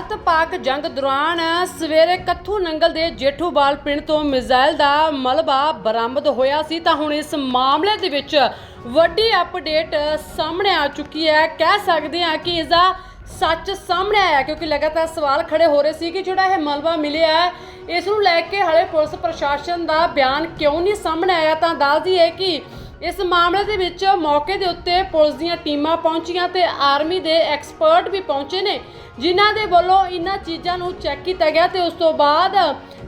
ਭਾਰਤ ਪਾਕ ਜੰਗ ਦੌਰਾਨ ਸਵੇਰੇ ਕੱਥੂ ਨੰਗਲ ਦੇ ਜੇਠੂਵਾਲ ਪਿੰਡ ਤੋਂ ਮਿਜ਼ਾਈਲ ਦਾ ਮਲਬਾ ਬਰਾਮਦ ਹੋਇਆ ਸੀ, ਤਾਂ ਹੁਣ ਇਸ ਮਾਮਲੇ ਦੇ ਵਿੱਚ ਵੱਡੀ ਅਪਡੇਟ ਸਾਹਮਣੇ ਆ ਚੁੱਕੀ ਹੈ। ਕਹਿ ਸਕਦੇ ਹਾਂ ਕਿ ਇਸ ਦਾ ਸੱਚ ਸਾਹਮਣੇ ਆਇਆ, ਕਿਉਂਕਿ ਲਗਾਤਾਰ ਸਵਾਲ ਖੜੇ ਹੋ ਰਹੇ ਸੀ ਕਿ ਜਿਹੜਾ ਇਹ ਮਲਬਾ ਮਿਲਿਆ, ਇਸ ਨੂੰ ਲੈ ਕੇ ਹਲੇ ਪੁਲਿਸ ਪ੍ਰਸ਼ਾਸਨ ਦਾ ਬਿਆਨ ਕਿਉਂ ਨਹੀਂ ਸਾਹਮਣੇ ਆਇਆ। ਤਾਂ ਦੱਸਦੀ ਹੈ ਕਿ ਇਸ ਮਾਮਲੇ ਦੇ ਵਿੱਚ ਮੌਕੇ ਦੇ ਉੱਤੇ ਪੁਲਿਸ ਦੀਆਂ ਟੀਮਾਂ ਪਹੁੰਚੀਆਂ ਤੇ ਆਰਮੀ ਦੇ ਐਕਸਪਰਟ ਵੀ ਪਹੁੰਚੇ ਨੇ, ਜਿਨ੍ਹਾਂ ਦੇ ਵੱਲੋਂ ਇਹਨਾਂ ਚੀਜ਼ਾਂ ਨੂੰ ਚੈੱਕ ਕੀਤਾ ਗਿਆ ਤੇ ਉਸ ਤੋਂ ਬਾਅਦ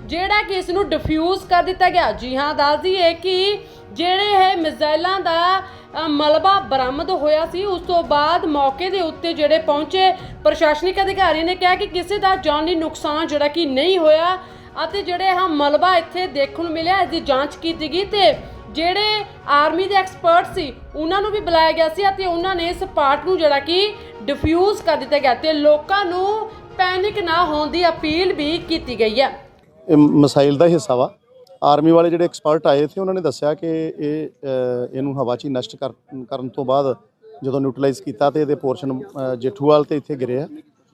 ਜਿਹੜਾ ਕਿ ਇਸ ਨੂੰ ਡਿਫਿਊਜ਼ ਕਰ ਦਿੱਤਾ ਗਿਆ। ਜੀ ਹਾਂ ਦੱਸਦੀ ਹੈ ਕਿ ਜਿਹੜੇ ਇਹ ਮਿਜ਼ਾਈਲਾਂ ਦਾ ਮਲਬਾ ਬਰਾਮਦ ਹੋਇਆ ਸੀ, ਉਸ ਤੋਂ ਬਾਅਦ ਮੌਕੇ ਦੇ ਉੱਤੇ ਜਿਹੜੇ ਪਹੁੰਚੇ ਪ੍ਰਸ਼ਾਸਨਿਕ ਅਧਿਕਾਰੀ ਨੇ ਕਿਹਾ ਕਿ ਕਿਸੇ ਦਾ ਜਾਨੀ ਨੁਕਸਾਨ ਜਿਹੜਾ ਕਿ ਨਹੀਂ ਹੋਇਆ ਅਤੇ ਜਿਹੜੇ ਇਹ ਮਲਬਾ ਇੱਥੇ ਦੇਖਣ ਨੂੰ ਮਿਲਿਆ, ਇਸ ਦੀ ਜਾਂਚ ਕੀਤੀ ਗਈ ਤੇ ਜਿਹੜੇ ਆਰਮੀ ਦੇ ਐਕਸਪਰਟ ਸੀ ਉਹਨਾਂ ਨੂੰ ਵੀ ਬੁਲਾਇਆ ਗਿਆ ਸੀ ਅਤੇ ਉਹਨਾਂ ਨੇ ਇਸ ਪਾਰਟ ਨੂੰ ਜਿਹੜਾ ਕਿ ਡਿਫਿਊਜ਼ ਕਰ ਦਿੱਤਾ ਗਿਆ ਤੇ ਲੋਕਾਂ ਨੂੰ ਪੈਨਿਕ ਨਾ ਹੋਣ ਦੀ ਅਪੀਲ ਵੀ ਕੀਤੀ ਗਈ ਹੈ। ਇਹ ਮਸਾਈਲ ਦਾ ਹਿੱਸਾ ਵਾ। ਆਰਮੀ ਵਾਲੇ ਜਿਹੜੇ ਐਕਸਪਰਟ ਆਏ ਸੀ ਉਹਨਾਂ ਨੇ ਦੱਸਿਆ ਕਿ ਇਹ ਅ, ਇਹਨੂੰ ਹਵਾ 'ਚ ਹੀ ਨਸ਼ਟ ਕਰ- ਕਰਨ ਤੋਂ ਬਾਅਦ ਜਦੋਂ ਨਿਊਟਰਲਾਈਜ਼ ਕੀਤਾ ਤੇ ਇਹਦੇ ਪੋਰਸ਼ਨ ਜੇਠੂਵਾਲ ਤੇ ਇੱਥੇ ਗਿਰੇ ਆ।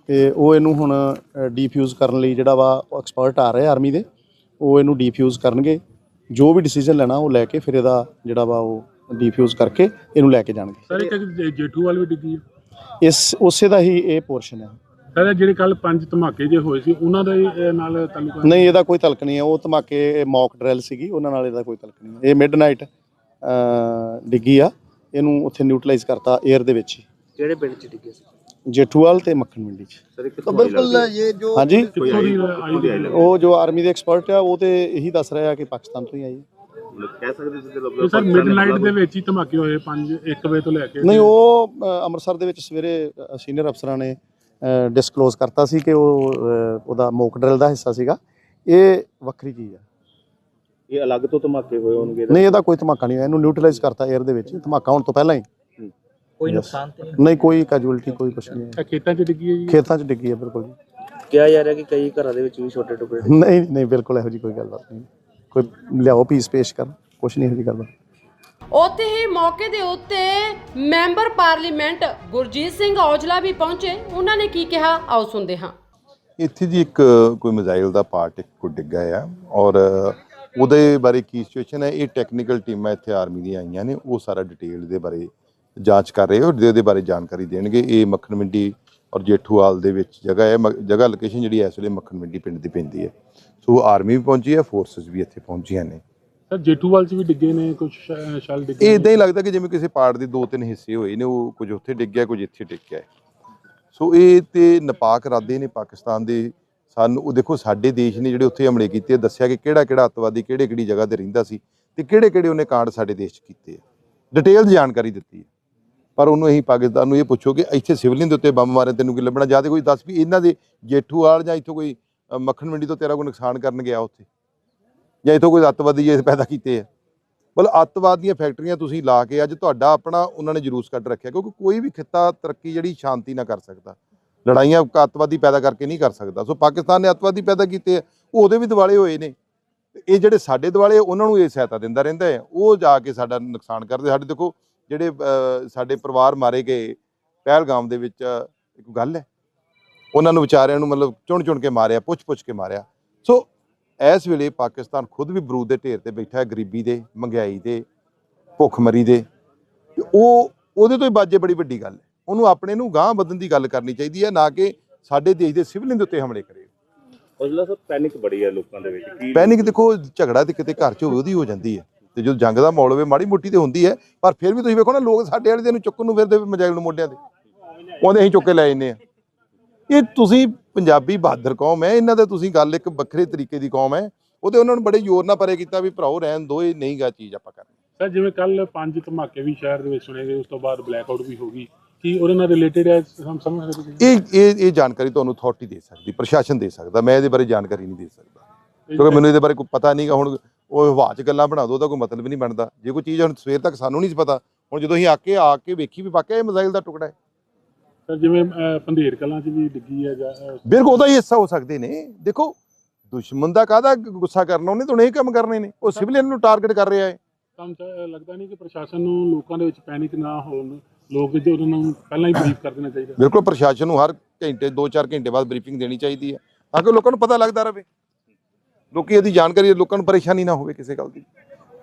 ਤੇ ਉਹ ਇਹਨੂੰ ਹੁਣ ਡੀਫਿਊਜ਼ ਕਰਨ ਲਈ ਜਿਹੜਾ ਵਾ ਐਕਸਪਰਟ ਆ ਰਹੇ ਆਰਮੀ ਦੇ। ਉਹ ਇਹਨੂੰ ਡੀਫਿਊਜ਼ ਕਰਨਗੇ। ਜੋ ਵੀ ਡਿਸੀਜਨ ਲੈਣਾ ਉਹ ਲੈ ਕੇ ਫਿਰ ਇਹਦਾ ਜਿਹੜਾ ਵਾ ਉਹ ਡੀਫਿਊਜ਼ ਕਰਕੇ ਇਹਨੂੰ ਲੈ ਕੇ ਜਾਣਗੇ। ਸਰ ਇੱਕ ਜੇਠੂ ਵਾਲ ਵੀ ਡਿੱਗੀ ਹੈ। ਇਸ ਉਸੇ ਦਾ ਹੀ ਇਹ ਪੋਰਸ਼ਨ ਹੈ ਸਰ ਜਿਹੜੇ ਕੱਲ ਪੰਜ ਧਮਾਕੇ ਜੇ ਹੋਏ ਸੀ ਉਹਨਾਂ ਦਾ ਹੀ ਇਹ ਨਾਲ ਤਾਲੁਕਾ ਨਹੀਂ ਇਹਦਾ ਕੋਈ ਤਲਕ ਨਹੀਂ ਹੈ ਉਹ ਧਮਾਕੇ ਮੌਕ ਡਰਿਲ ਸੀਗੀ ਉਹਨਾਂ ਨਾਲ ਇਹਦਾ ਕੋਈ ਤਲਕ ਨਹੀਂ ਹੈ ਇਹ ਮਿਡਨਾਈਟ ਡਿੱਗੀ ਆ। ਇਹਨੂੰ ਉੱਥੇ ਨਿਊਟਰਲਾਈਜ਼ ਕਰਤਾ 에ਅਰ ਦੇ ਵਿੱਚ ਹੀ। ਕਿਹੜੇ ਪਿੰਡ ਚ ਡਿੱਗੇ ਸੀ? ਜੇਠੂਵਾਲ ਤੇ ਮੱਖਣ ਮੰਡੀ ਚ। ਸਰ ਕਿੱਥੋਂ ਬਿਲਕੁਲ ਇਹ ਜੋ ਹਾਂਜੀ? ਉਹ ਜੋ ਆਰਮੀ ਦੇ ਐਕਸਪਰਟ ਆ ਉਹ ਤੇ ਇਹੀ ਦੱਸ ਰਿਹਾ ਕਿ ਪਾਕਿਸਤਾਨ ਤੋਂ ਹੀ ਆਈ ਹੈ। ਕਹਿ ਸਕਦੇ ਸੀ ਇਹ ਸਰ ਮਿਡਨਾਈਟ ਦੇ ਵਿੱਚ ਹੀ ਧਮਾਕੇ ਹੋਏ 5 1 ਵਜੇ ਤੋਂ ਲੈ ਕੇ। ਨਹੀਂ ਉਹ ਅੰਮ੍ਰਿਤਸਰ ਦੇ ਵਿੱਚ ਸਵੇਰੇ ਸੀਨੀਅਰ ਅਫਸਰਾਂ ਨੇ ਡਿਸਕਲੋਜ਼ ਕਰਤਾ ਸੀ ਕਿ ਉਹ ਉਹਦਾ ਮੌਕ ਡਰਿਲ ਦਾ ਹਿੱਸਾ ਸੀਗਾ। ਇਹ ਵੱਖਰੀ ਚੀਜ਼ ਆ। ਇਹ ਅਲੱਗ ਤੋਂ ਧਮਾਕੇ ਹੋਏ ਹੋਣਗੇ ਨਹੀਂ ਇਹਦਾ ਕੋਈ ਧਮਾਕਾ ਨਹੀਂ ਹੋਇਆ। ਇਹਨੂੰ ਨਿਊਟਰਲਾਈਜ਼ ਕਰਤਾ 에ਅਰ ਦੇ ਵਿੱਚ। ਧਮਾਕਾ ਹੋਣ ਤੋਂ ਪਹਿਲਾਂ ਹੀ। ਕੋਈ ਨੁਕਸਾਨ ਤੇ ਨਹੀਂ ਕੋਈ ਕੈਜੂਅਲਟੀ ਕੋਈ ਕੁਛ ਨਹੀਂ ਹੈ। ਖੇਤਾਂ 'ਚ ਡਿੱਗੀ ਹੈ ਜੀ? ਖੇਤਾਂ 'ਚ ਡਿੱਗੀ ਹੈ ਬਿਲਕੁਲ ਜੀ। ਕਿਹਾ ਜਾ ਰਿਹਾ ਕਿ ਕਈ ਘਰਾਂ ਦੇ ਵਿੱਚ ਵੀ ਛੋਟੇ ਟੁਕੜੇ ਨਹੀਂ ਨਹੀਂ ਬਿਲਕੁਲ ਇਹੋ ਜੀ ਕੋਈ ਗੱਲਬਾਤ ਨਹੀਂ। ਕੋਈ ਲਿਆਓ ਪੀਸ ਪੇਸ਼ ਕਰ ਕੁਛ ਨਹੀਂ ਇਹੋ ਜੀ ਗੱਲਬਾਤ ਉੱਥੇ ਹੀ ਮੌਕੇ ਦੇ ਉੱਤੇ ਮੈਂਬਰ ਪਾਰਲੀਮੈਂਟ ਗੁਰਜੀਤ ਸਿੰਘ ਔਜਲਾ ਵੀ ਪਹੁੰਚੇ। ਉਹਨਾਂ ਨੇ ਕੀ ਕਿਹਾ? ਆਓ ਸੁਣਦੇ ਹਾਂ। ਇੱਥੇ ਜੀ ਇੱਕ ਕੋਈ ਮਿਜ਼ਾਈਲ ਦਾ ਪਾਰਟ ਇੱਕ ਕੋ ਡਿੱਗਾ ਆ ਔਰ ਉਹਦੇ ਬਾਰੇ ਕੀ ਸਿਚੁਏਸ਼ਨ ਹੈ? ਇਹ ਟੈਕਨੀਕਲ ਟੀਮਾਂ ਇੱਥੇ ਆਰਮੀ ਦੀਆਂ ਆਈਆਂ ਨੇ। ਉਹ ਸਾਰਾ ਡਿਟੇਲ ਦੇ ਬਾਰੇ ਜਾਂਚ ਕਰ ਰਹੇ ਔਰ ਇਹਦੇ ਬਾਰੇ ਜਾਣਕਾਰੀ ਦੇਣਗੇ। ਇਹ ਮੱਖਣ ਮੰਡੀ ਔਰ ਜੇਠੂਵਾਲ ਦੇ ਵਿੱਚ ਜਗ੍ਹਾ ਹੈ। ਜਗ੍ਹਾ ਲੋਕੇਸ਼ਨ ਜਿਹੜੀ ਇਸ ਵੇਲੇ ਮੱਖਣ ਮੰਡੀ ਪਿੰਡ ਦੀ ਪੈਂਦੀ ਹੈ। ਸੋ ਆਰਮੀ ਵੀ ਪਹੁੰਚੀ ਹੈ ਫੋਰਸਸ ਵੀ ਇੱਥੇ ਪਹੁੰਚੀਆਂ ਨੇ। ਸਰ ਜੇਠੂ ਵਾਲ 'ਚ ਵੀ ਡਿੱਗੇ ਨੇ ਕੁਝ ਸ਼ਾਲ ਡਿੱਗੇ। ਇਦਾਂ ਹੀ ਲੱਗਦਾ ਕਿ ਜਿਵੇਂ ਕਿਸੇ ਪਾਰਟ ਦੇ ਦੋ ਤਿੰਨ ਹਿੱਸੇ ਹੋਏ ਨੇ ਉਹ ਕੁਝ ਉੱਥੇ ਡਿੱਗਿਆ ਕੁਝ ਇੱਥੇ ਡਿੱਗਿਆ ਹੈ। ਸੋ ਇਹ ਤੇ ਨਪਾਕ ਇਰਾਦੇ ਨੇ ਪਾਕਿਸਤਾਨ ਦੇ। ਸਾਨੂੰ ਉਹ ਦੇਖੋ ਸਾਡੇ ਦੇਸ਼ ਨੇ ਜਿਹੜੇ ਉੱਥੇ ਹਮਲੇ ਕੀਤੇ ਦੱਸਿਆ ਕਿ ਕਿਹੜਾ ਕਿਹੜਾ ਅੱਤਵਾਦੀ ਕਿਹੜੇ ਕਿਹੜੀ ਜਗ੍ਹਾ ਤੇ ਰਹਿੰਦਾ ਸੀ ਤੇ ਕਿਹੜੇ ਕਿਹੜੇ ਉਹਨੇ ਕਾਂਡ ਸਾਡੇ ਦੇਸ਼ 'ਚ ਕੀਤੇ ਆ। ਡਿਟੇਲ ਜਾਣਕਾਰੀ ਦਿੱਤੀ ਹੈ। ਪਰ ਉਹਨੂੰ ਅਸੀਂ ਪਾਕਿਸਤਾਨ ਨੂੰ ਇਹ ਪੁੱਛੋ ਕਿ ਇੱਥੇ ਸਿਵਲਿੰਗ ਦੇ ਉੱਤੇ ਬੰਬ ਮਾਰੇ, ਤੈਨੂੰ ਕੀ ਲੱਭਣਾ? ਜਾਂ ਤੇ ਕੋਈ ਦੱਸ ਵੀ ਇਹਨਾਂ ਦੇ ਜੇਠੂਵਾਲ ਜਾਂ ਇੱਥੋਂ ਕੋਈ ਮੱਖਣ ਮੰਡੀ ਤੋਂ ਤੇਰਾ ਕੋਈ ਨੁਕਸਾਨ ਕਰਨ ਗਿਆ ਉੱਥੇ। ਜਾਂ ਇੱਥੋਂ ਕੋਈ ਅੱਤਵਾਦੀ ਜੇ ਪੈਦਾ ਕੀਤੇ ਆ। ਮਤਲਬ ਅੱਤਵਾਦ ਦੀਆਂ ਫੈਕਟਰੀਆਂ ਤੁਸੀਂ ਲਾ ਕੇ ਅੱਜ ਤੁਹਾਡਾ ਆਪਣਾ ਉਹਨਾਂ ਨੇ ਜਲੂਸ ਕੱਢ ਰੱਖਿਆ, ਕਿਉਂਕਿ ਕੋਈ ਵੀ ਖਿੱਤਾ ਤਰੱਕੀ ਜਿਹੜੀ ਸ਼ਾਂਤੀ ਨਾਲ ਕਰ ਸਕਦਾ। ਲੜਾਈਆਂ ਅੱਤਵਾਦੀ ਪੈਦਾ ਕਰਕੇ ਨਹੀਂ ਕਰ ਸਕਦਾ। ਸੋ ਪਾਕਿਸਤਾਨ ਨੇ ਅੱਤਵਾਦੀ ਪੈਦਾ ਕੀਤੇ ਆ, ਉਹ ਉਹਦੇ ਵੀ ਦਿਵਾਲੇ ਹੋਏ ਨੇ। ਤੇ ਇਹ ਜਿਹੜੇ ਸਾਡੇ ਦਿਵਾਲੇ ਉਹਨਾਂ ਨੂੰ ਇਹ ਸਹਾਇਤਾ ਦਿੰਦਾ ਰਹਿੰਦਾ ਹੈ। ਉਹ ਜਾ ਕੇ ਸਾਡਾ ਨੁਕਸਾਨ ਕਰਦੇ। ਸਾਡੇ ਦੇਖੋ ਜਿਹੜੇ ਸਾਡੇ ਪਰਿਵਾਰ ਮਾਰੇ ਗਏ ਪਹਿਲਗਾਮ ਦੇ ਵਿੱਚ ਇੱਕ ਗੱਲ ਹੈ। ਉਹਨਾਂ ਨੂੰ ਵਿਚਾਰਿਆਂ ਨੂੰ ਮਤਲਬ ਚੁਣ ਚੁਣ ਕੇ ਮਾਰਿਆ ਪੁੱਛ ਪੁੱਛ ਕੇ ਮਾਰਿਆ। ਸੋ ਇਸ ਵੇਲੇ ਪਾਕਿਸਤਾਨ ਖੁਦ ਵੀ ਬਰੂਦ ਦੇ ਢੇਰ ਤੇ ਬੈਠਾ ਹੈ ਗਰੀਬੀ ਦੇ ਮਹਿੰਗਾਈ ਦੇ ਭੁੱਖਮਰੀ ਦੇ। ਤੇ ਉਹ ਉਹਦੇ ਤੋਂ ਹੀ ਬਾਜੇ ਬੜੀ ਵੱਡੀ ਗੱਲ ਹੈ। ਉਹਨੂੰ ਆਪਣੇ ਨੂੰ ਗਾਂਹ ਵਧਣ ਦੀ ਗੱਲ ਕਰਨੀ ਚਾਹੀਦੀ ਹੈ ਨਾ ਕਿ ਸਾਡੇ ਦੇਸ਼ ਦੇ ਸਿਵਲਿੰਗ ਦੇ ਉੱਤੇ ਹਮਲੇ ਕਰੇ। ਉਜਲਾ ਸਰ ਪੈਨਿਕ ਬੜੀ ਹੈ ਲੋਕਾਂ ਦੇ ਵਿੱਚ। ਪੈਨਿਕ ਦੇਖੋ ਝਗੜਾ ਤੇ ਕਿਤੇ ਘਰ 'ਚ ਹੋਵੇ ਉਹਦੀ ਹੋ ਜਾਂਦੀ ਹੈ। ਤੇ ਜਦੋਂ ਜੰਗ ਦਾ ਮਾਹੌਲ ਹੋਵੇ ਮਾੜੀ ਮੁੱਟੀ ਤੇ ਹੁੰਦੀ ਹੈ ਪਰ ਫਿਰ ਵੀ ਤੁਸੀਂ ਵੇਖੋ ਨਾ ਲੋਕ ਸਾਡੇ ਵਾਲੇ ਦੇ ਨੂੰ ਚੁੱਕਣ ਨੂੰ ਫਿਰਦੇ ਮਜਾਇਲ ਨੂੰ ਮੋਢਿਆਂ ਤੇ। ਉਹਦੇ ਅਸੀਂ ਚੁੱਕ ਕੇ ਲੈ ਜੰਨੇ ਆ ਇਹ ਤੁਸੀਂ ਪੰਜਾਬੀ ਬਹਾਦਰ ਕੌਮ ਹੈ ਇਹਨਾਂ ਦਾ ਤੁਸੀਂ ਗੱਲ ਇੱਕ ਵੱਖਰੇ ਤਰੀਕੇ ਦੀ ਕੌਮ ਹੈ। ਉਹਦੇ ਉਹਨਾਂ ਨੂੰ ਬੜੇ ਜ਼ੋਰ ਨਾਲ ਪਰੇ ਕੀਤਾ ਵੀ ਭਰਾਓ ਰਹਿਣ ਦੋ ਇਹ ਨਹੀਂ ਗਾ ਚੀਜ਼ ਆਪਾਂ ਕਰਨੀ। ਸਰ ਜਿਵੇਂ ਕੱਲ ਪੰਜ ਧਮਾਕੇ ਵੀ ਸ਼ਹਿਰ ਦੇ ਵਿੱਚ ਸੁਣੇ ਗਏ ਉਸ ਤੋਂ ਬਾਅਦ ਬਲੈਕ ਆਊਟ ਵੀ ਹੋ ਗਈ। ਕੀ ਉਹਦੇ ਨਾਲ ਰਿਲੇਟਡ ਹੈ ਹਮ ਸਮਝ ਸਕਦੇ ਇਹ ਇਹ ਇਹ ਜਾਣਕਾਰੀ ਤੁਹਾਨੂੰ ਅਥਾਰਟੀ ਦੇ ਸਕਦੀ ਪ੍ਰਸ਼ਾਸਨ ਦੇ ਸਕਦਾ ਮੈਂ ਇਹਦੇ ਬਾਰੇ ਜਾਣਕਾਰੀ ਨਹੀਂ ਦੇ ਸਕਦਾ। ਕਿਉਂਕਿ ਮੈਨੂੰ ਇਹਦੇ ਬਾਰੇ ਕੋਈ ਪਤਾ ਨਹੀਂਗਾ ਹੁਣ ਉਹ ਹਵਾ 'ਚ ਗੱਲਾਂ ਬਣਾ ਦੋ ਉਹਦਾ ਕੋਈ ਮਤਲਬ ਨਹੀਂ ਬਣਦਾ। ਜੇ ਕੋਈ ਚੀਜ਼ ਹੁਣ ਸਵੇਰ ਤੱਕ ਸਾਨੂੰ ਨਹੀਂ ਸੀ ਪਤਾ ਹੁਣ ਜਦੋਂ ਅਸੀਂ ਆ ਕੇ ਆ ਕੇ ਵੇਖੀ ਵੀ ਵਾਕਿਆ ਇਹ ਮਿਜ਼ਾਈਲ ਦਾ ਟੁਕੜਾ ਹੈ। ਸਰ ਜਿਵੇਂ ਪੰਧੇਰ ਕਲਾਂ 'ਚ ਵੀ ਡਿੱਗੀ ਹੈ ਜਾਂ ਬਿਲਕੁਲ ਉਹਦਾ ਹੀ ਹਿੱਸਾ ਹੋ ਸਕਦੇ ਨੇ। ਦੇਖੋ ਦੁਸ਼ਮਣ ਦਾ ਕਾਹਦਾ ਗੁੱਸਾ ਕਰਨਾ ਉਹਨੇ ਤਾਂ ਇਹ ਕੰਮ ਕਰਨੇ ਨੇ। ਉਹ ਸਿਵਲੀਅਨ ਨੂੰ ਟਾਰਗੇਟ ਕਰ ਰਿਹਾ ਹੈ। ਤਾਂ ਲੱਗਦਾ ਨਹੀਂ ਕਿ ਪ੍ਰਸ਼ਾਸਨ ਨੂੰ ਲੋਕਾਂ ਦੇ ਵਿੱਚ ਪੈਨਿਕ ਨਾ ਹੋਣ। ਲੋਕ ਜੋ ਉਹਨਾਂ ਨੂੰ ਪਹਿਲਾਂ ਹੀ ਬਰੀਫ ਕਰ ਦੇਣਾ ਚਾਹੀਦਾ। ਬਿਲਕੁਲ ਪ੍ਰਸ਼ਾਸਨ ਨੂੰ ਹਰ ਘੰਟੇ 2-4 ਘੰਟੇ ਬਾਅਦ ਬਰੀਫਿੰਗ ਦੇਣੀ ਚਾਹੀਦੀ ਹੈ ਤਾਂ ਕਿ ਲੋਕਾਂ ਨੂੰ ਪਤਾ ਲੱਗਦਾ ਰਹੇ। ਲੋਕੀ ਇਹਦੀ ਜਾਣਕਾਰੀ ਲੋਕਾਂ ਨੂੰ ਪਰੇਸ਼ਾਨੀ ਨਾ ਹੋਵੇ ਕਿਸੇ ਗੱਲ ਦੀ।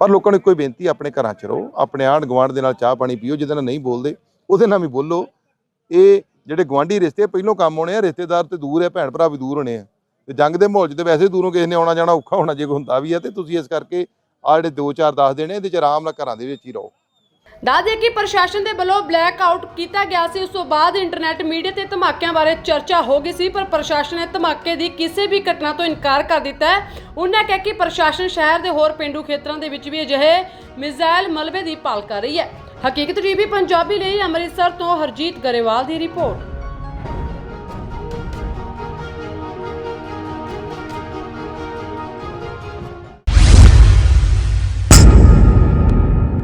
ਪਰ ਲੋਕਾਂ ਨੂੰ ਇੱਕੋ ਹੀ ਬੇਨਤੀ, ਆਪਣੇ ਘਰਾਂ 'ਚ ਰਹੋ, ਆਪਣੇ ਆਂਢ ਗੁਆਂਢ ਦੇ ਨਾਲ ਚਾਹ ਪਾਣੀ ਪੀਓ, ਜਿਹਦੇ ਨਾਲ ਨਹੀਂ ਬੋਲਦੇ, ਉਹਦੇ ਨਾਲ ਵੀ ਬੋਲੋ। ਇਹ ਜਿਹੜੇ ਗਵਾਂਢੀ ਰਿਸ਼ਤੇ ਪਹਿਲੋਂ ਕੰਮ ਆਉਣੇ ਆ, ਰਿਸ਼ਤੇਦਾਰ ਤੇ ਦੂਰ ਹੈ ਭੈਣ ਭਰਾ ਵੀ ਦੂਰ ਹੋਣੇ ਆ। ਤੇ ਜੰਗ ਦੇ ਮਾਹੌਲ 'ਚ ਤੇ ਵੈਸੇ ਦੂਰੋਂ ਕਿਸੇ ਨੇ ਆਉਣਾ ਜਾਣਾ ਔਖਾ ਹੋਣਾ, ਜੇ ਕੋਈ ਹੁੰਦਾ ਵੀ ਆ, ਤੇ ਤੁਸੀਂ ਇਸ ਕਰਕੇ ਆ ਜਿਹੜੇ 2-4 10 ਦਿਨ ਇਹਦੇ 'ਚ ਆਰਾਮ ਨਾਲ ਘਰਾਂ ਦੇ ਵਿੱਚ ਹੀ ਰਹੋ। ਦੱਸ ਦਈਏ ਕਿ ਪ੍ਰਸ਼ਾਸਨ ਦੇ ਵੱਲੋਂ ਬਲੈਕ ਆਊਟ ਕੀਤਾ ਗਿਆ ਸੀ। ਉਸ ਤੋਂ ਬਾਅਦ ਇੰਟਰਨੈਟ ਮੀਡੀਆ ਤੇ ਧਮਾਕਿਆਂ ਬਾਰੇ ਚਰਚਾ ਹੋ ਗਈ ਸੀ, ਪਰ ਪ੍ਰਸ਼ਾਸਨ ਨੇ ਧਮਾਕੇ ਦੀ ਕਿਸੇ ਵੀ ਘਟਨਾ ਤੋਂ ਇਨਕਾਰ ਕਰ ਦਿੱਤਾ ਹੈ। ਉਹਨਾਂ ਕਿਹਾ ਕਿ ਪ੍ਰਸ਼ਾਸਨ ਸ਼ਹਿਰ ਦੇ ਹੋਰ ਪਿੰਡੂ ਖੇਤਰਾਂ ਦੇ ਵਿੱਚ ਵੀ ਅਜਿਹੇ ਮਿਜ਼ਾਈਲ ਮਲਬੇ ਦੀ ਭਾਲ ਕਰ ਰਹੀ ਹੈ। ਹਕੀਕਤ ਟੀਵੀ ਪੰਜਾਬੀ ਲਈ ਅੰਮ੍ਰਿਤਸਰ ਤੋਂ ਹਰਜੀਤ ਗਰੇਵਾਲ ਦੀ ਰਿਪੋਰਟ।